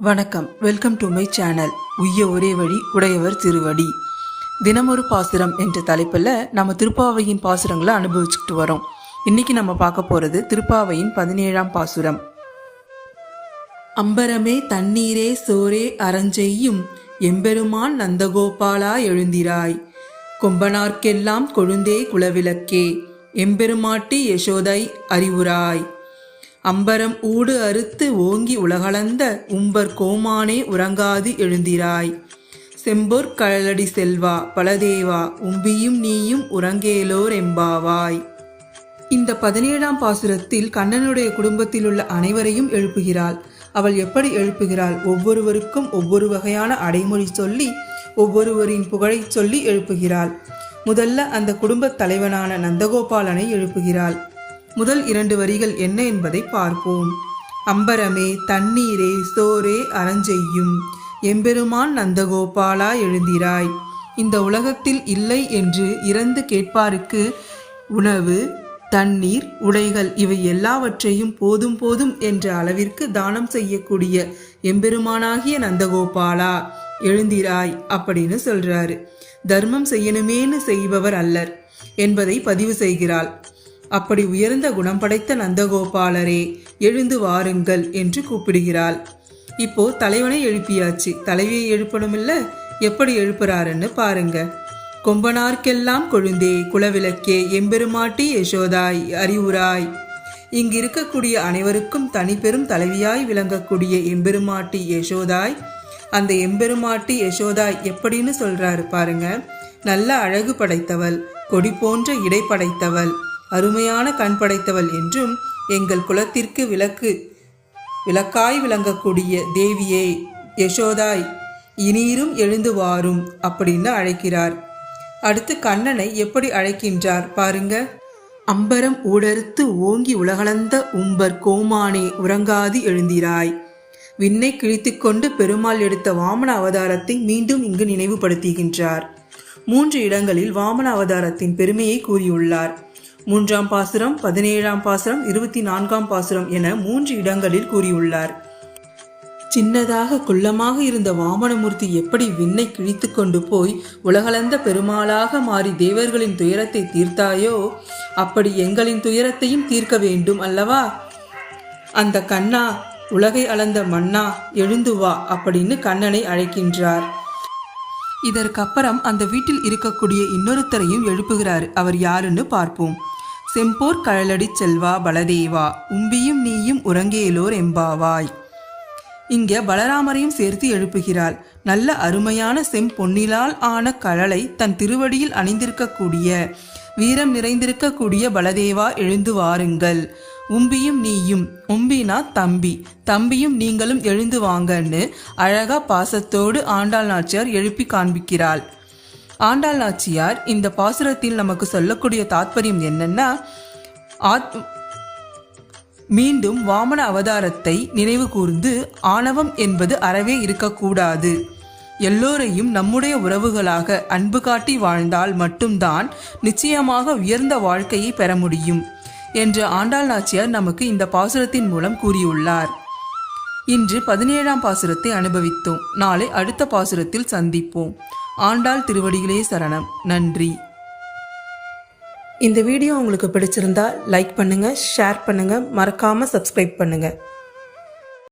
வணக்கம். Welcome to my channel உய்ய ஒரே வழி உடையவர் திருவடி. தினமொரு பாசுரம் என்ற தலைப்பில் நம்ம திருப்பாவையின் பாசுரங்களை அனுபவிச்சுக்கிட்டு வரோம். இன்னைக்கு நம்ம பார்க்க போகிறது திருப்பாவையின் பதினேழாம் பாசுரம். அம்பரமே தண்ணீரே சோரே அரஞ்செய்யும் எம்பெருமான் நந்தகோபாலா எழுந்திராய். கொம்பனார்க்கெல்லாம் கொழுந்தே குலவிளக்கே எம்பெருமாட்டி யசோதை அறிவுராய். அம்பரம் ஊடு அறுத்து ஓங்கி உலகளந்த உம்பர் கோமானே உறங்காது எழுந்திராய். செம்பொற் கழலடி செல்வா பலதேவா உம்பியும் நீயும் உறங்கேலோர் எம்பாவாய். இந்த பதினேழாம் பாசுரத்தில் கண்ணனுடைய குடும்பத்தில் உள்ள அனைவரையும் எழுப்புகிறாள். அவள் எப்படி எழுப்புகிறாள்? ஒவ்வொருவருக்கும் ஒவ்வொரு வகையான அடைமொழி சொல்லி ஒவ்வொருவரின் புகழை சொல்லி எழுப்புகிறாள். முதல்ல அந்த குடும்பத் தலைவனான நந்தகோபாலனை எழுப்புகிறாள். முதல் இரண்டு வரிகள் என்ன என்பதை பார்ப்போம். அம்பரமே தண்ணீரே சோரே அரஞ்செய்யும் எம்பெருமான் நந்தகோபாலா எழுந்திராய் இந்த உலகத்தில் இல்லை என்று இறந்து கேட்பாருக்கு உணவு தண்ணீர் உடைகள் இவை எல்லாவற்றையும் போதும் போதும் என்ற அளவிற்கு தானம் செய்யக்கூடிய எம்பெருமானாகிய நந்தகோபாலா எழுந்திராய் அப்படின்னு சொல்றாரு. தர்மம் செய்யணுமேன்னு செய்பவர் அல்லர் என்பதை பதிவு செய்கிறாள். அப்படி உயர்ந்த குணம் படைத்த நந்தகோபாலரே எழுந்து வாருங்கள் என்று கூப்பிடுகிறாள். இப்போ தலைவனை எழுப்பியாச்சு. தலைவியை எழுப்பணுமில்ல? எப்படி எழுப்புறாருன்னு பாருங்க. கொம்பனார்க்கெல்லாம் கொழுந்தே குலவிளக்கே எம்பெருமாட்டி யசோதாய் அறிவுராய் இங்கு இருக்கக்கூடிய அனைவருக்கும் தனிப்பெரும் தலைவியாய் விளங்கக்கூடிய எம்பெருமாட்டி யசோதாய். அந்த எம்பெருமாட்டி யசோதாய் எப்படின்னு சொல்றாரு பாருங்க. நல்ல அழகு படைத்தவள் கொடி போன்ற இடை படைத்தவள். அருமையான கண் படைத்தவள் என்றும் எங்கள் குலத்திற்கு விளக்கு விளக்காய் விளங்கக்கூடிய தேவியே யசோதாய் இனியிரும் எழுந்து வாரும் அப்படின்னு அழைக்கிறார். அடுத்து கண்ணனை எப்படி அழைக்கின்றார் பாருங்க. அம்பரம் ஊடறுத்து ஓங்கி உலகளந்த உம்பர் கோமானே உறங்காது எழுந்திராய். விண்ணை கிழித்துக்கொண்டு பெருமாள் எடுத்த வாமன அவதாரத்தை மீண்டும் இங்கு நினைவுபடுத்துகின்றார். மூன்று இடங்களில் வாமன அவதாரத்தின் பெருமையை கூறியுள்ளார். மூன்றாம் பாசுரம் பதினேழாம் பாசுரம் இருபத்தி நான்காம் பாசுரம் என மூன்று இடங்களில் கூறியுள்ளார். சின்னதாக குள்ளமாக இருந்த வாமனமூர்த்தி எப்படி விண்ணை கிழித்து கொண்டு போய் உலகளந்த பெருமாளாக மாறி தேவர்களின் துயரத்தை தீர்த்தாயோ? அப்படி எங்களின் துயரத்தையும் தீர்க்க வேண்டும் அல்லவா? அந்த கண்ணா உலகை அளந்த மன்னா எழுந்து வா அப்படின்னு கண்ணனை அழைக்கின்றார். இதற்கப்புறம் அந்த வீட்டில் இருக்கக்கூடிய இன்னொருத்தரையும் எழுப்புகிறார். அவர் யாருன்னு பார்ப்போம். செம்போர் கழலடி செல்வா பலதேவா உம்பியும் நீயும் உறங்கேலோர் எம்பாவாய். இங்க பலராமரையும் சேர்த்து எழுப்புகிறாள். நல்ல அருமையான செம்பொன்னிலால் ஆன கழலை தன் திருவடியில் அணிந்திருக்கக்கூடிய வீரம் நிறைந்திருக்கக்கூடிய பலதேவா எழுந்து வாருங்கள். உம்பியும் நீயும் உம்பினா தம்பி தம்பியும் நீங்களும் எழுந்து வாங்கன்னு அழகா பாசத்தோடு ஆண்டாள் நாச்சியார் எழுப்பி காண்பிக்கிறாள். ஆண்டாள் நாச்சியார் இந்த பாசுரத்தில் நமக்கு சொல்லக்கூடிய தாத்பரியம் என்னன்னா ஆத் மீண்டும் வாமன அவதாரத்தை நினைவு கூர்ந்து ஆணவம் என்பது அறவே இருக்கக்கூடாது. எல்லோரையும் நம்முடைய உறவுகளாக அன்பு காட்டி வாழ்ந்தால் மட்டும்தான் நிச்சயமாக உயர்ந்த வாழ்க்கையை பெற முடியும் என்று ஆண்டாள் நாச்சியார் நமக்கு இந்த பாசுரத்தின் மூலம் கூறியுள்ளார். இன்று பதினேழாம் பாசுரத்தை அனுபவித்தோம். நாளை அடுத்த பாசுரத்தில் சந்திப்போம். ஆண்டாள் திருவடிகளே சரணம். நன்றி. இந்த வீடியோ உங்களுக்கு பிடிச்சிருந்தா லைக் பண்ணுங்கள் ஷேர் பண்ணுங்கள் மறக்காமல் சப்ஸ்கிரைப் பண்ணுங்கள்